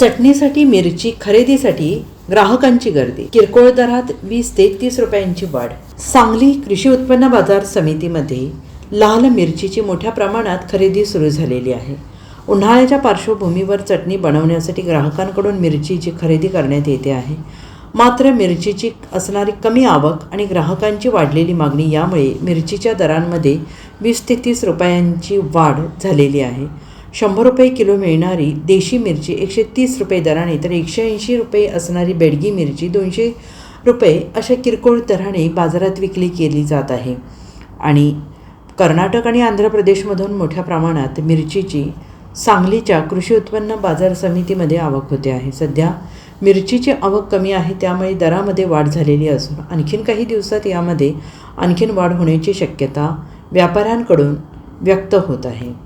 चटणीसाठी मिरची खरेदीसाठी ग्राहकांची गर्दी. किरकोळ दरात वीस ते तीस रुपयांची वाढ. सांगली कृषी उत्पन्न बाजार समितीमध्ये लाल मिरचीची मोठ्या प्रमाणात खरेदी सुरू झालेली आहे. उन्हाळ्याच्या पार्श्वभूमीवर चटणी बनवण्यासाठी ग्राहकांकडून मिरचीची खरेदी करण्यात येते आहे. मात्र मिरचीची असणारी कमी आवक आणि ग्राहकांची वाढलेली मागणी यामुळे मिरचीच्या दरांमध्ये वीस ते तीस रुपयांची वाढ झालेली आहे. शंभर रुपये किलो मिळणारी देशी मिरची एकशे तीस रुपये दराने तर एकशे ऐंशी रुपये असणारी बेडगी मिरची दोनशे रुपये अशा किरकोळ दराने बाजारात विकली केली जात आहे. आणि कर्नाटक आणि आंध्र प्रदेशमधून मोठ्या प्रमाणात मिरचीची सांगलीच्या कृषी उत्पन्न बाजार समितीमध्ये आवक होते आहे. सध्या मिरचीची आवक कमी आहे त्यामुळे दरामध्ये वाढ झालेली असून आणखीन काही दिवसात यामध्ये आणखीन वाढ होण्याची शक्यता व्यापाऱ्यांकडून व्यक्त होत आहे.